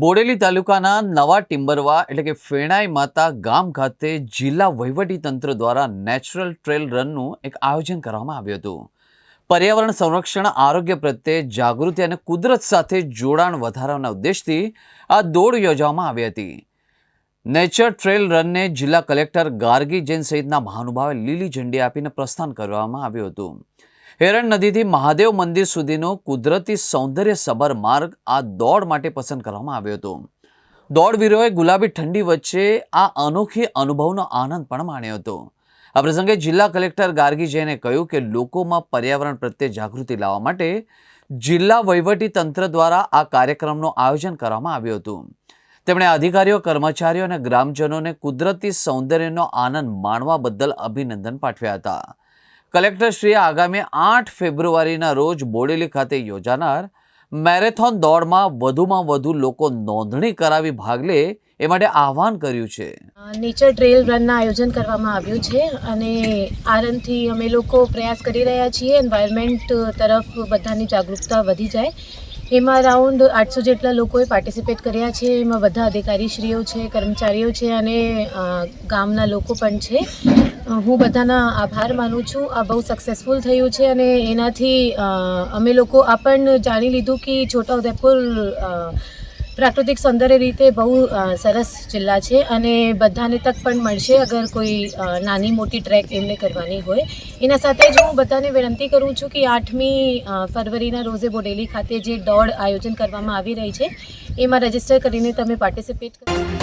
બોડેલી તાલુકાના નવા ટિમ્બરવા એટલે કે ફેણાઈ માતા ગામ ખાતે જિલ્લા વહીવટીતંત્ર દ્વારા નેચરલ ટ્રેલ રનનું એક આયોજન કરવામાં આવ્યું હતું. પર્યાવરણ સંરક્ષણ, આરોગ્ય પ્રત્યે જાગૃતિ અને કુદરત સાથે જોડાણ વધારવાના ઉદ્દેશથી આ દોડ યોજવામાં આવી હતી. નેચર ટ્રેલ રનને જિલ્લા કલેક્ટર ગાર્ગી જૈન સહિતના મહાનુભાવે લીલી ઝંડી આપીને પ્રસ્થાન કરવામાં આવ્યું હતું. હેરણ નદીથી મહાદેવ મંદિર સુધીનો કુદરતી સૌંદર્ય સબર માર્ગ આ દોડ માટે પસંદ કરવામાં આવ્યો હતો. દોડવીરોએ ગુલાબી ઠંડી વચ્ચે આ અનોખી અનુભવનો આનંદ પણ માણ્યો હતો. આ પ્રસંગે જિલ્લા કલેક્ટર ગાર્ગી કહ્યું કે લોકોમાં પર્યાવરણ પ્રત્યે જાગૃતિ લાવવા માટે જિલ્લા વહીવટી તંત્ર દ્વારા આ કાર્યક્રમનું આયોજન કરવામાં આવ્યું હતું. તેમણે અધિકારીઓ, કર્મચારીઓ અને ગ્રામજનોને કુદરતી સૌંદર્યનો આનંદ માણવા બદલ અભિનંદન પાઠવ્યા હતા. કલેક્ટરશ્રીએ આગામી આઠ ફેબ્રુઆરીના રોજ બોડેલી ખાતે યોજાનાર મેરેથોન દોડમાં વધુમાં વધુ લોકો નોંધણી કરાવી ભાગ લે એ માટે આહવાન કર્યું છે. નેચર ટ્રેલ રનના આયોજન કરવામાં આવ્યું છે અને આ અમે લોકો પ્રયાસ કરી રહ્યા છીએ એન્વાયરમેન્ટ તરફ બધાની જાગૃતતા વધી જાય. એમાં અરાઉન્ડ આઠસો જેટલા લોકોએ પાર્ટિસિપેટ કર્યા છે, એમાં બધા અધિકારીશ્રીઓ છે, કર્મચારીઓ છે અને ગામના લોકો પણ છે. હું બધાના આભાર માનું છું. આ બહુ સક્સેસફુલ થયું છે અને એનાથી અમે લોકો આ પણ જાણી લીધું કે છોટાઉદેપુર પ્રાકૃતિક સૌંદર્ય રીતે બહુ સરસ જિલ્લા છે અને બધાને તક પણ મળશે અગર કોઈ નાની મોટી ટ્રેક એમને કરવાની હોય. એના સાથે જ હું બધાને વિનંતી કરું છું કે આઠમી ફરવરીના રોજે બોડેલી ખાતે જે દોડ આયોજન કરવામાં આવી રહી છે, એમાં રજિસ્ટર કરીને તમે પાર્ટિસિપેટ કરો